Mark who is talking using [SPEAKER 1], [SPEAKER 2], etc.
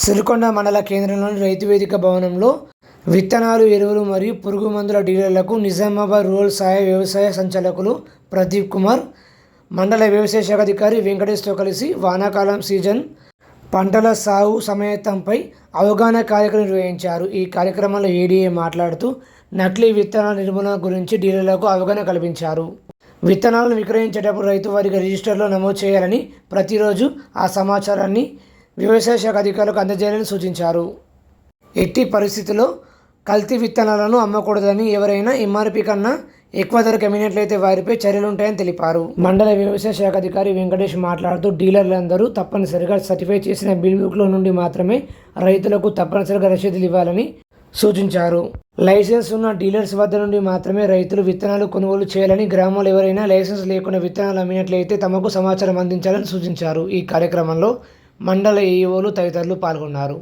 [SPEAKER 1] సిరికొండ మండల కేంద్రంలోని రైతు వేదిక భవనంలో విత్తనాలు ఎరువులు మరియు పురుగు మందుల డీలర్లకు నిజామాబాద్ రూరల్ సహాయ వ్యవసాయ సంచాలకులు ప్రదీప్ కుమార్ మండల వ్యవసాయ శాఖ అధికారి వెంకటేష్తో కలిసి వానాకాలం సీజన్ పంటల సాగు సమయతంపై అవగాహన కార్యక్రమం నిర్వహించారు. ఈ కార్యక్రమంలో ఏడీఏ మాట్లాడుతూ నకిలీ విత్తనాల నిర్మూలన గురించి డీలర్లకు అవగాహన కల్పించారు. విత్తనాలను విక్రయించేటప్పుడు రైతు వారికి రిజిస్టర్లో నమోదు చేయాలని ప్రతిరోజు ఆ సమాచారాన్ని వ్యవసాయ శాఖ అధికారులకు అందజేయాలని సూచించారు. ఎట్టి పరిస్థితుల్లో కల్తీ విత్తనాలను అమ్మకూడదని ఎవరైనా ఎంఆర్పి కన్నా ఎక్కువ ధరకు అమ్మినట్లయితే వారిపై చర్యలుంటాయని తెలిపారు. మండల వ్యవసాయ శాఖ అధికారి వెంకటేష్ మాట్లాడుతూ డీలర్లందరూ తప్పనిసరిగా సర్టిఫై చేసిన బిల్ బుక్లో నుండి మాత్రమే రైతులకు తప్పనిసరిగా రసీదులు ఇవ్వాలని సూచించారు. లైసెన్స్ ఉన్న డీలర్స్ వద్ద నుండి మాత్రమే రైతులు విత్తనాలు కొనుగోలు చేయాలని గ్రామాలు ఎవరైనా లైసెన్స్ లేకుండా విత్తనాలు అమ్మినట్లయితే తమకు సమాచారం అందించాలని సూచించారు. ఈ కార్యక్రమంలో మండల ఈఓలు తదితరులు పాల్గొన్నారు.